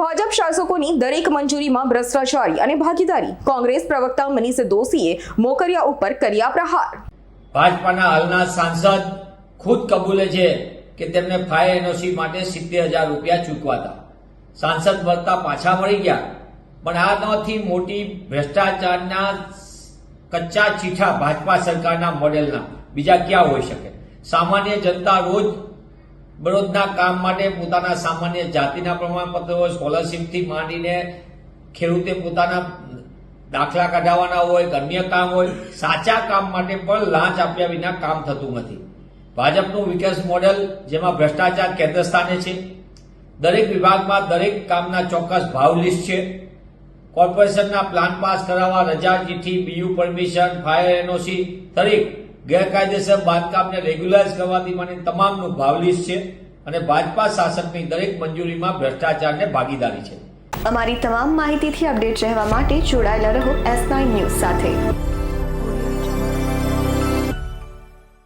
ભાજપ શાસકોની દરેક મંજૂરીમાં ભ્રષ્ટાચારી અને ભાગીદારી. કોંગ્રેસ પ્રવક્તા મનીષ દોશીએ મોકરિયા ઉપર કર્યા પ્રહાર. ભાજપાના હાલના સાંસદ ખુદ કબૂલે છે કે તેમને ફાયર એનઓસી માટે સિત્તેર હજાર રૂપિયા ચૂકવાતા. સાંસદ વળતા પાછા મળી ગયા, પણ આનાથી મોટી ભ્રષ્ટાચારના કચ્ચા ચીઠા ભાજપા સરકારના મોડેલના. બીજા ક્યાં હોઈ શકે? સામાન્ય જનતા રોજ બરોજના કામ માટે પોતાના સામાન્ય જાતિના પ્રમાણપત્રો સ્કોલરશીપથી માંડીને ખેડૂતે પોતાના દાખલા કઢાવવાના હોય અન્ય કામ હોય, સાચા કામ માટે પણ લાંચ આપ્યા વિના કામ થતું નથી. ભાજપનું વિકાસ મોડેલ જેમાં ભ્રષ્ટાચાર કેન્દ્ર સ્થાને છે. દરેક વિભાગમાં દરેક કામના ચોક્કસ ભાવ લિસ્ટ છે. કોર્પોરેશનના પ્લાન પાસ કરાવવા રજા ચીઠી બીયુ પરમિશન ફાયર એનઓસી દરેક ગેરકાયદેસર બાંધકામને રેગ્યુલાઇઝ કરવાથી માંડીને તમામનું ભાવલીશ છે અને ભાજપા શાસકની દરેક મંજૂરીમાં ભ્રષ્ટાચારને ભાગીદારી છે. અમારી તમામ માહિતીથી અપડેટ રહેવા માટે જોડાયેલા રહો એસ ન્યૂઝ સાથે.